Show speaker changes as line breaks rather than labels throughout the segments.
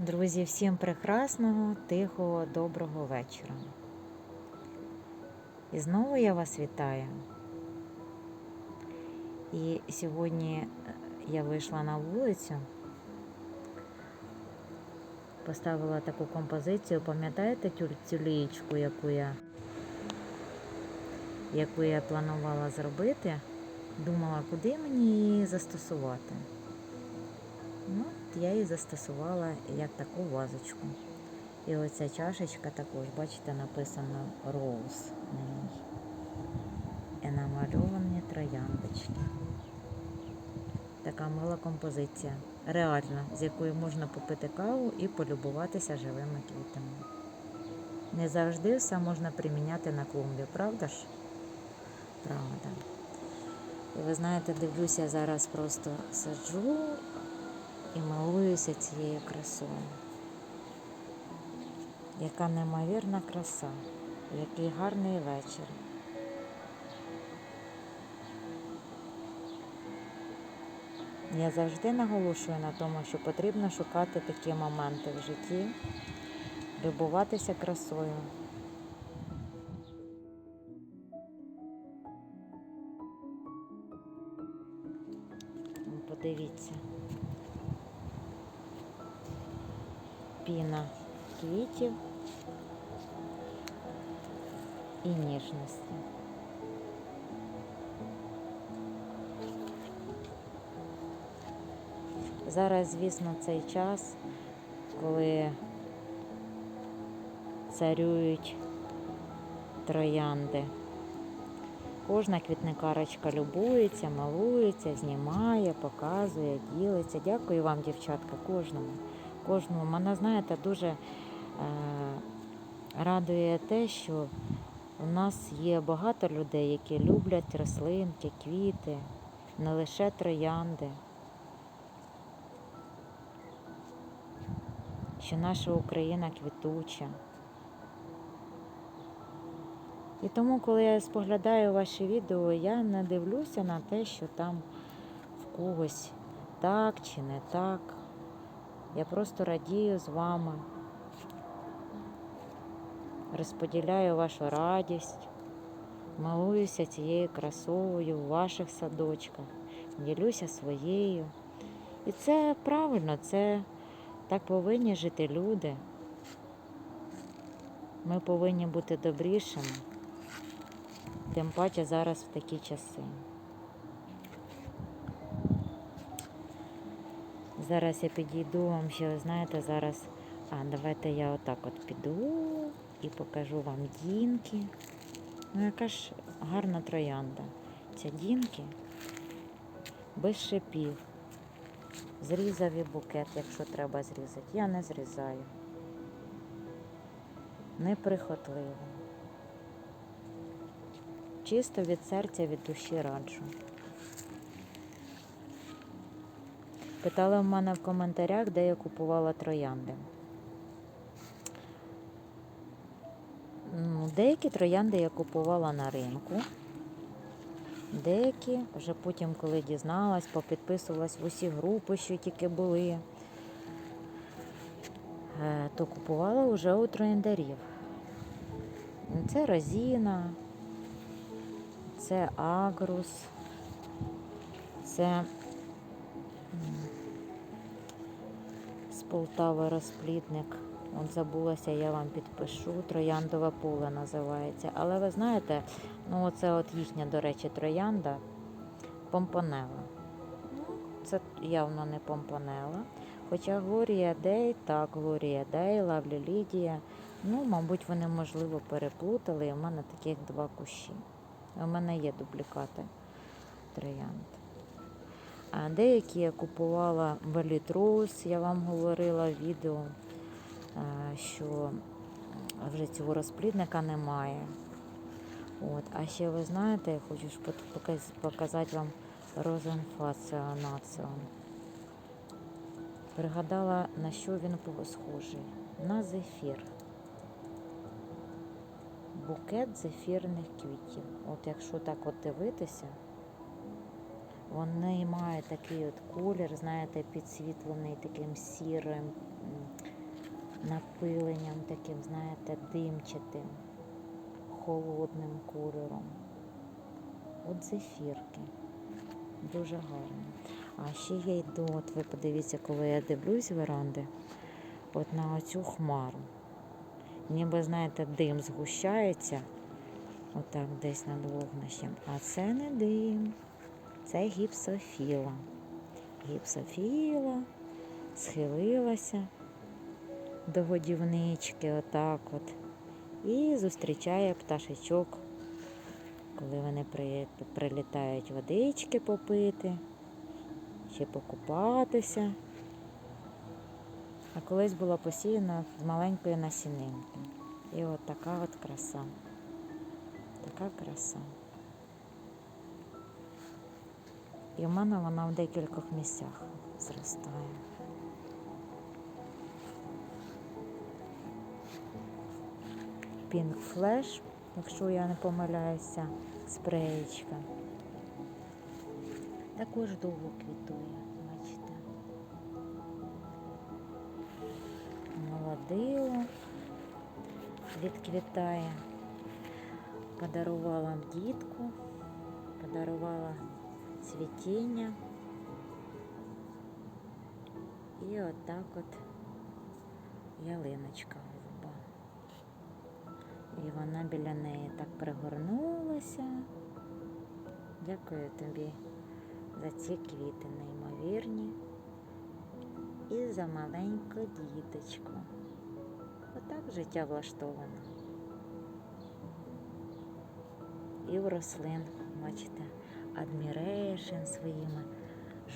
Друзі, всім прекрасного, тихого, доброго вечора. І знову я вас вітаю. І сьогодні е, я вийшла на вулицю, поставила таку композицію. Пам'ятаєте тю, цю лієчку, яку я, яку я планувала зробити? Думала, куди мені її застосувати. Ну, от я її застосувала як таку вазочку. І оця чашечка також, бачите, написано Rose на ній. І намальовані трояндочки. Така мила композиція. Реальна, з якою можна попити каву і полюбуватися живими квітами. Не завжди все можна приміняти на клумбі, правда ж? Правда. І ви знаєте, дивлюся, зараз просто сиджу і милуюся цією красою. Яка неймовірна краса, який гарний вечір. Я завжди наголошую на тому, що потрібно шукати такі моменти в житті, любуватися красою. Подивіться. Піна квітів і ніжності. Зараз, звісно, цей час, коли царюють троянди. Кожна квітникарочка любується, малується, знімає, показує, ділиться. Дякую вам, дівчатка, кожному. Кожному. Мене, знаєте, дуже е, радує те, що у нас є багато людей, які люблять рослинки, квіти, не лише троянди. Що наша Україна квітуча. І тому, коли я споглядаю ваші відео, я не дивлюся на те, що там в когось так чи не так. Я просто радію з вами, розподіляю вашу радість, малуюся цією красою в ваших садочках, ділюся своєю. І це правильно, це так повинні жити люди. Ми повинні бути добрішими, тим паче зараз в такі часи. Зараз я підійду вам ще, знаєте, зараз. А, давайте я отак от піду і покажу вам дінки. Ну, яка ж гарна троянда. Ця дінки без шипів. Зрізав і букет, якщо треба зрізати. Я не зрізаю. Неприхотливо. Чисто від серця, від душі раджу. Питали в мене в коментарях, де я купувала троянди. Ну, Деякі троянди я купувала на ринку. Деякі вже потім, коли дізналась, попідписувалась в усі групи, що тільки були, е, то купувала вже у трояндарів. Це Розіна, це Агрус, це м, Полтави розплідник. От забулася, я вам підпишу. Трояндове поле називається. Але ви знаєте, ну оце от їхня, до речі, троянда помпонела. Це явно не помпонела. Хоча Глорія Дей, так, Глорія Дей, Лавлі Лідія. Ну, мабуть, вони, можливо, переплутали. І в мене таких два кущі. У мене є дублікати троянд. А деякі я купувала в Елітрус, я вам говорила в відео, що вже цього розплідника немає. От. А ще ви знаєте, я хочу показати вам розенфаціонацію. Пригадала, на що він схожий. На зефір. Букет зефірних квітів. От якщо так от дивитися, вони мають такий от колір, знаєте, підсвітлений таким сірим, напиленням таким, знаєте, димчатим, холодним кольором. От зефірки. Дуже гарно. А ще я йду, от ви подивіться, коли я дивлюсь веранди, от на оцю хмару. Ніби, знаєте, дим згущається, отак десь над вогнищем. А це не дим, це гіпсофіла. Гіпсофіла схилилася до годівнички, отак от. І зустрічає пташечок, коли вони при, прилітають водички попити, чи покупатися. А колись була посіяна з маленької насінинки. І от така от краса. Така краса. І в мене вона в декількох місцях зростає. Pink Flash, якщо я не помиляюся, спреєчка. Також довго квітує, бачите. Молодило відквітає. Подарувала дітку, подарувала цвітіння. І отак от ялиночка голуба. І вона біля неї так пригорнулася. Дякую тобі за ці квіти неймовірні. І за маленьку діточку. Отак життя влаштоване. І в рослин, бачите, адмірейшн своїми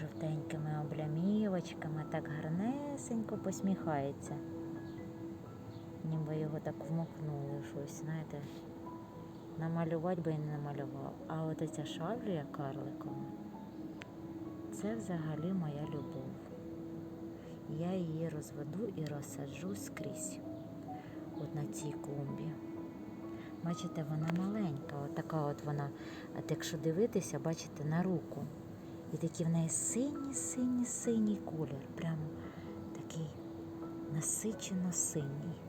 жовтенькими облямівочками, так гарнесенько посміхається. Ніби його так вмокнули щось, знаєте. Намалювати би і не намалював. А от ця шавлія карликова, це взагалі моя любов. Я її розведу і розсаджу скрізь. От на цій клумбі. Бачите, вона маленька, така от вона, от якщо дивитися, бачите, на руку. І такий в неї синій, синій, синій колір. Прямо такий насичено синій.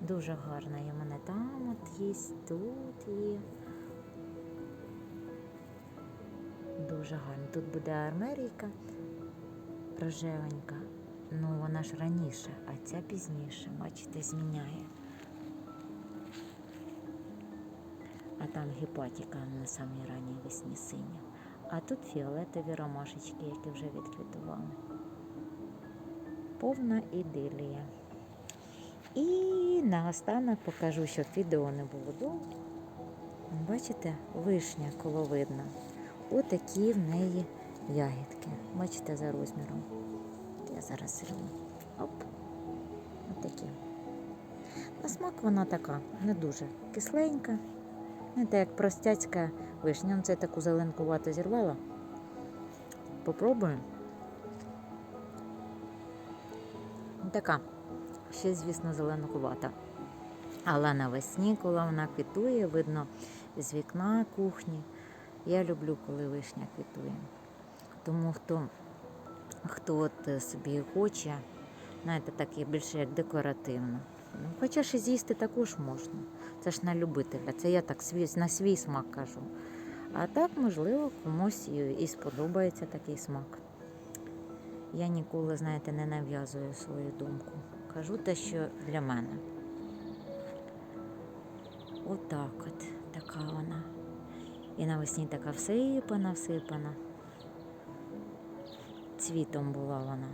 Дуже гарна в мене там от є, тут є. Дуже гарно. Тут буде армерійка рожевенька. Ну, вона ж раніше, а ця пізніше, бачите, зміняє. Там гепатіка на самій ранній весні синя. А тут фіолетові ромашечки, які вже відквітували. Повна ідилія. І наостанок покажу, щоб відео не було довго. Бачите, вишня коловидна. Отакі в неї ягідки. Бачите, за розміром. Я зараз зірву. Оп. Отакі. На смак вона така, не дуже кисленька. Знаєте, як простяцька вишня. Ну, Це таку зеленкувату зірвала. Попробую. Така. Ще, звісно, зеленкувата. Але навесні, коли вона квітує, видно з вікна кухні. Я люблю, коли вишня квітує. Тому хто, хто от е, собі хоче, знаєте, так є більше як декоративно. Ну, Хоча ж і з'їсти також можна. Це ж на любителя. Це я так на свій смак кажу. А так, можливо, комусь і, сподобається такий смак. Я ніколи, знаєте, не нав'язую свою думку. Кажу те, що для мене. Отак от, така вона. І навесні така всипана, всипана. Цвітом була вона.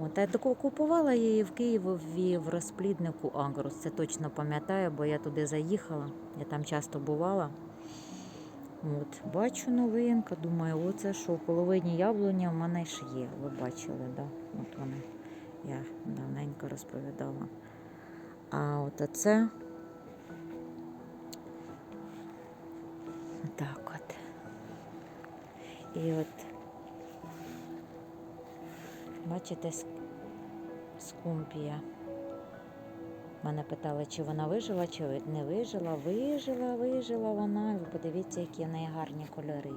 От, я таку купувала її в Києві в розпліднику Агрос. Це точно пам'ятаю, бо я туди заїхала, я там часто бувала. От, бачу новинка, думаю, оце що, половині яблуня в мене ж є. Ви бачили, да? От вони. Я давненько розповідала. А от оце так от. І от бачите, скумпія. Мене питали, чи вона вижила, чи не вижила. Вижила, вижила вона. Ви подивіться, які в неї гарні кольори.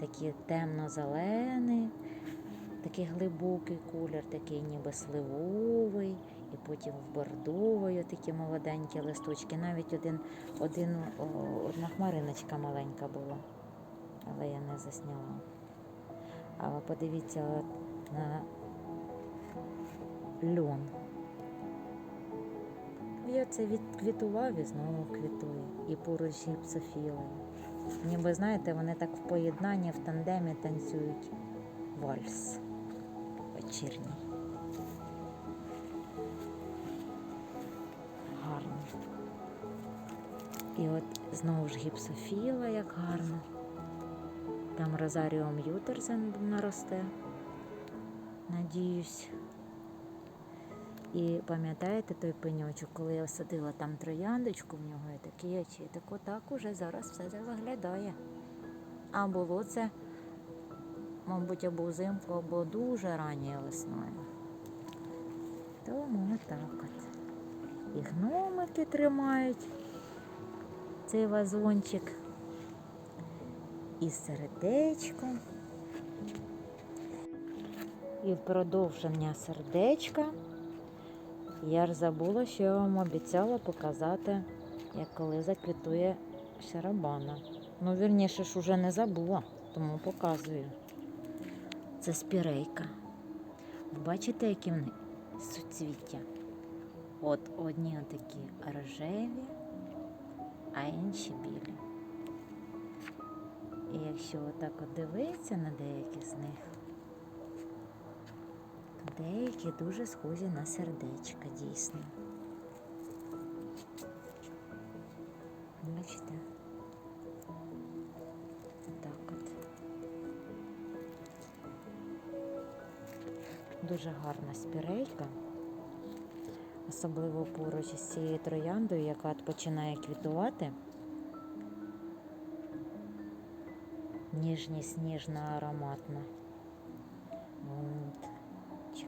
Такі темно-зелені, такий глибокий колір, такий ніби сливовий, і потім в бордовий такі молоденькі листочки. Навіть один, один, одна хмариночка маленька була, але я не засняла. А подивіться на льон. І оце відквітував і знову квітує. І поруч гіпсофілою. Ніби знаєте, вони так в поєднанні, в тандемі танцюють вальс вечірній. Гарно. І от знову ж гіпсофіла, як гарно. Там Розаріум Ютерзен наросте. Надіюсь. І пам'ятаєте той пеньочок, коли я садила там трояндочку в нього і такі очі, так отак уже зараз все це виглядає. А було це, мабуть, або взимку, або дуже ранньою весною. Тому отак от. І гномики тримають цей вазончик. І сердечко. І в продовження сердечка я ж забула, що я вам обіцяла показати, як коли заквітує шарабана. Ну, вірніше ж уже не забула, тому показую. Це спірейка. Ви бачите, які вони суцвіття? От одні такі рожеві, а інші білі. І якщо отак от дивитися на деякі з них, деякі дуже схожі на сердечка, дійсно. Бачите? Так от. Дуже гарна спірейка. Особливо поруч із цією трояндою, яка починає квітувати. Ніжність, ніжна, ароматна.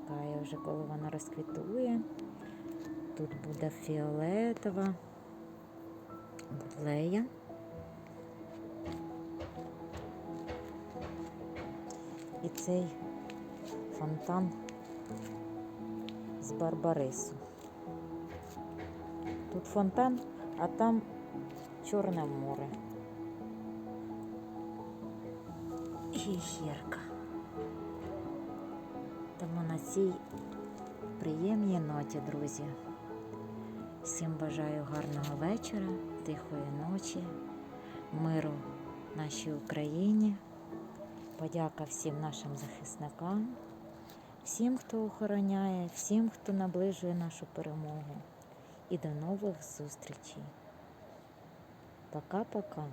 Чекаю вже, коли вона розквітує. Тут буде фіолетова будлея. І цей фонтан з барбарису. Тут фонтан, а там Чорне море. І гірка. Тому на цій приємній ноті, друзі. Всім бажаю гарного вечора, тихої ночі, миру нашій Україні. Подяка всім нашим захисникам, всім, хто охороняє, всім, хто наближує нашу перемогу. І до нових зустрічей. Пока-пока.